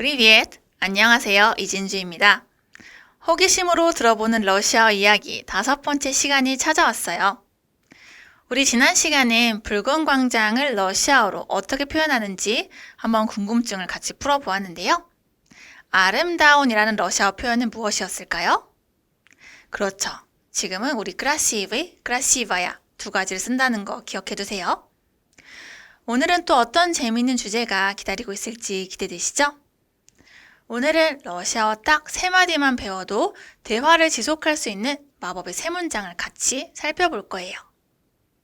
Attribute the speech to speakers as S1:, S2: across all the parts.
S1: Привет! 안녕하세요. 이진주입니다. 호기심으로 들어보는 러시아어 이야기 다섯 번째 시간이 찾아왔어요. 우리 지난 시간엔 붉은 광장을 러시아어로 어떻게 표현하는지 한번 궁금증을 같이 풀어보았는데요. 아름다운이라는 러시아어 표현은 무엇이었을까요? 그렇죠. 지금은 우리 크라시브, 크라시바야 두 가지를 쓴다는 거 기억해 두세요. 오늘은 또 어떤 재미있는 주제가 기다리고 있을지 기대되시죠? 오늘은 러시아어 딱 세 마디만 배워도 대화를 지속할 수 있는 마법의 세 문장을 같이 살펴볼 거예요.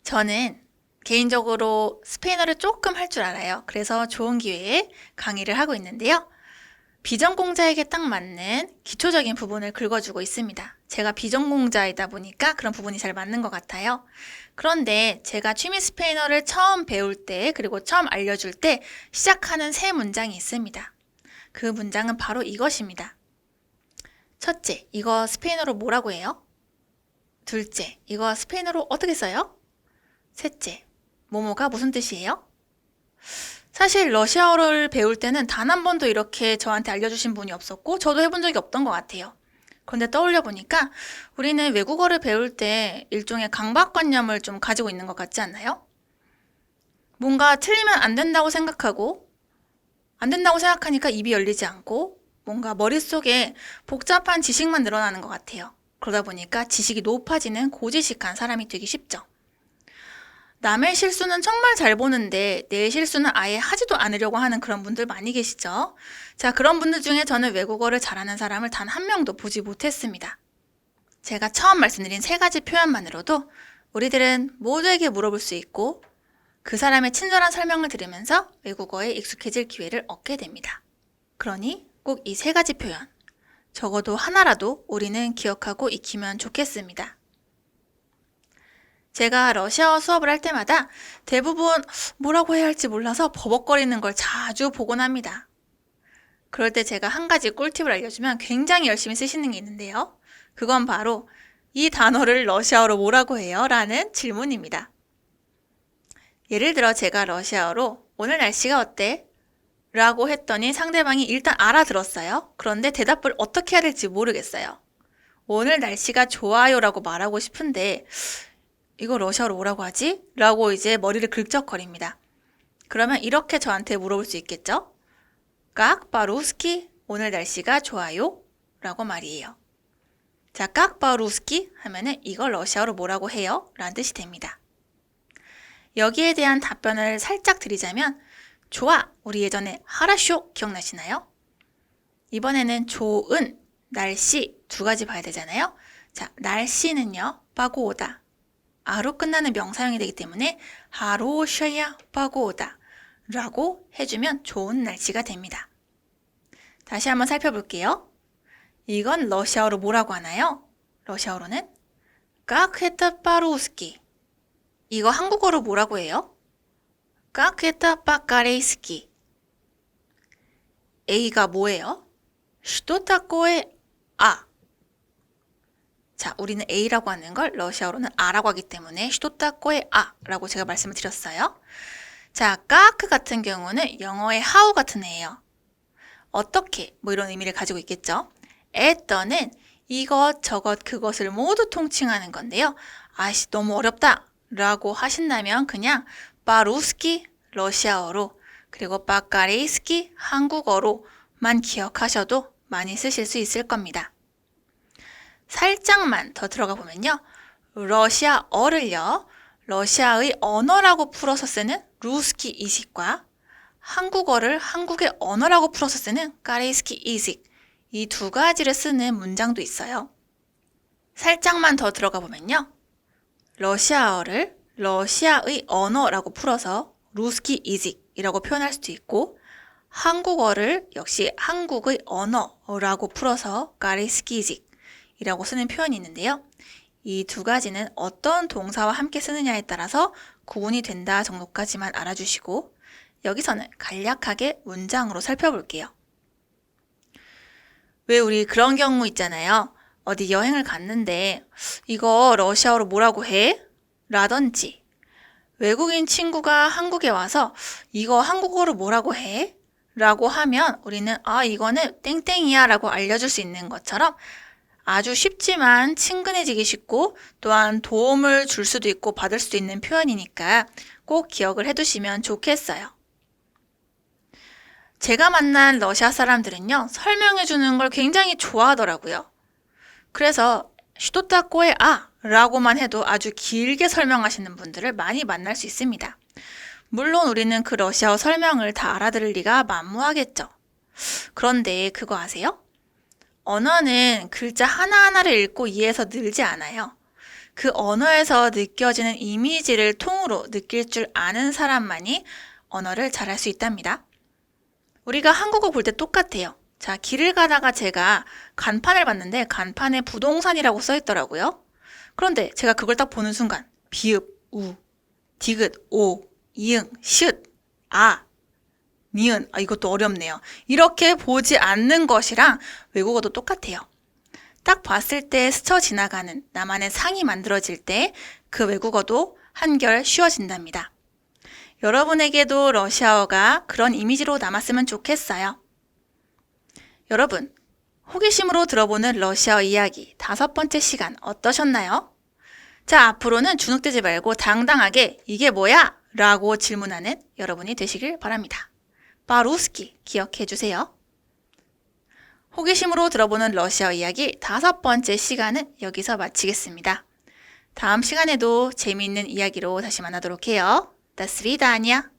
S1: 저는 개인적으로 스페인어를 조금 할 줄 알아요. 그래서 좋은 기회에 강의를 하고 있는데요. 비전공자에게 딱 맞는 기초적인 부분을 긁어주고 있습니다. 제가 비전공자이다 보니까 그런 부분이 잘 맞는 것 같아요. 그런데 제가 취미 스페인어를 처음 배울 때, 그리고 처음 알려줄 때 시작하는 세 문장이 있습니다. 그 문장은 바로 이것입니다. 첫째, 이거 스페인어로 뭐라고 해요? 둘째, 이거 스페인어로 어떻게 써요? 셋째, 모모가 무슨 뜻이에요? 사실 러시아어를 배울 때는 단 한 번도 이렇게 저한테 알려주신 분이 없었고 저도 해본 적이 없던 것 같아요. 그런데 떠올려 보니까 우리는 외국어를 배울 때 일종의 강박관념을 좀 가지고 있는 것 같지 않나요? 뭔가 틀리면 안 된다고 생각하고 안 된다고 생각하니까 입이 열리지 않고 뭔가 머릿속에 복잡한 지식만 늘어나는 것 같아요. 그러다 보니까 지식이 높아지는 고지식한 사람이 되기 쉽죠. 남의 실수는 정말 잘 보는데 내 실수는 아예 하지도 않으려고 하는 그런 분들 많이 계시죠? 자, 그런 분들 중에 저는 외국어를 잘하는 사람을 단 한 명도 보지 못했습니다. 제가 처음 말씀드린 세 가지 표현만으로도 우리들은 모두에게 물어볼 수 있고 그 사람의 친절한 설명을 들으면서 외국어에 익숙해질 기회를 얻게 됩니다. 그러니 꼭 이 세 가지 표현, 적어도 하나라도 우리는 기억하고 익히면 좋겠습니다. 제가 러시아어 수업을 할 때마다 대부분 뭐라고 해야 할지 몰라서 버벅거리는 걸 자주 보곤 합니다. 그럴 때 제가 한 가지 꿀팁을 알려주면 굉장히 열심히 쓰시는 게 있는데요. 그건 바로 이 단어를 러시아어로 뭐라고 해요? 라는 질문입니다. 예를 들어 제가 러시아어로 오늘 날씨가 어때? 라고 했더니 상대방이 일단 알아들었어요. 그런데 대답을 어떻게 해야 될지 모르겠어요. 오늘 날씨가 좋아요 라고 말하고 싶은데 이거 러시아어로 뭐라고 하지? 라고 이제 머리를 긁적거립니다. 그러면 이렇게 저한테 물어볼 수 있겠죠? 깍 바루스키 오늘 날씨가 좋아요? 라고 말이에요. 자, 깍 바루스키 하면은 이걸 러시아어로 뭐라고 해요? 라는 뜻이 됩니다. 여기에 대한 답변을 살짝 드리자면 좋아. 우리 예전에 하라쇼 기억나시나요? 이번에는 좋은 날씨 두 가지 봐야 되잖아요. 자, 날씨는요. 빠고오다. 아로 끝나는 명사형이 되기 때문에 하로셔야 빠고오다 라고 해주면 좋은 날씨가 됩니다. 다시 한번 살펴볼게요. 이건 러시아어로 뭐라고 하나요? 러시아어로는 까크에타 빠루스키 이거 한국어로 뭐라고 해요? 까크에타 빠까레이스키 A가 뭐예요? 슈토타코의 아 자, 우리는 A라고 하는 걸 러시아어로는 아라고 하기 때문에 슈토타코의 아라고 제가 말씀을 드렸어요. 자, 까크 같은 경우는 영어의 how 같은 애예요. 어떻게 뭐 이런 의미를 가지고 있겠죠. 에떠는 이것 저것 그것을 모두 통칭하는 건데요. 아씨 너무 어렵다 라고 하신다면 그냥 바루스키 러시아어로 그리고 바카레이스키 한국어로만 기억하셔도 많이 쓰실 수 있을 겁니다. 살짝만 더 들어가 보면요. 러시아어를요. 러시아의 언어라고 풀어서 쓰는 루스키 이식과 한국어를 한국의 언어라고 풀어서 쓰는 까레이스키 이식 이 두 가지를 쓰는 문장도 있어요. 살짝만 더 들어가 보면요. 러시아어를 러시아의 언어라고 풀어서 루스키 이직이라고 표현할 수도 있고 한국어를 역시 한국의 언어라고 풀어서 까레이스키 이직이라고 쓰는 표현이 있는데요. 이 두 가지는 어떤 동사와 함께 쓰느냐에 따라서 구분이 된다 정도까지만 알아주시고 여기서는 간략하게 문장으로 살펴볼게요. 왜 우리 그런 경우 있잖아요. 어디 여행을 갔는데 이거 러시아어로 뭐라고 해? 라든지 외국인 친구가 한국에 와서 이거 한국어로 뭐라고 해? 라고 하면 우리는 아, 이거는 땡땡이야 라고 알려줄 수 있는 것처럼 아주 쉽지만 친근해지기 쉽고 또한 도움을 줄 수도 있고 받을 수도 있는 표현이니까 꼭 기억을 해두시면 좋겠어요. 제가 만난 러시아 사람들은요, 설명해주는 걸 굉장히 좋아하더라고요. 그래서 슈토타코의 아 라고만 해도 아주 길게 설명하시는 분들을 많이 만날 수 있습니다. 물론 우리는 그 러시아어 설명을 다 알아들을 리가 만무하겠죠. 그런데 그거 아세요? 언어는 글자 하나하나를 읽고 이해해서 늘지 않아요. 그 언어에서 느껴지는 이미지를 통으로 느낄 줄 아는 사람만이 언어를 잘할 수 있답니다. 우리가 한국어 볼 때 똑같아요. 자, 길을 가다가 제가 간판을 봤는데 간판에 부동산이라고 써 있더라고요. 그런데 제가 그걸 딱 보는 순간 비읍, 우, 디귿, 오, 이응, 시읒, 아, 니은, 아, 이것도 어렵네요. 이렇게 보지 않는 것이랑 외국어도 똑같아요. 딱 봤을 때 스쳐 지나가는 나만의 상이 만들어질 때 그 외국어도 한결 쉬워진답니다. 여러분에게도 러시아어가 그런 이미지로 남았으면 좋겠어요. 여러분, 호기심으로 들어보는 러시아어 이야기 다섯 번째 시간 어떠셨나요? 자, 앞으로는 주눅들지 말고 당당하게 이게 뭐야? 라고 질문하는 여러분이 되시길 바랍니다. 바루스키 기억해 주세요. 호기심으로 들어보는 러시아어 이야기 다섯 번째 시간은 여기서 마치겠습니다. 다음 시간에도 재미있는 이야기로 다시 만나도록 해요. 다스리다 아니야.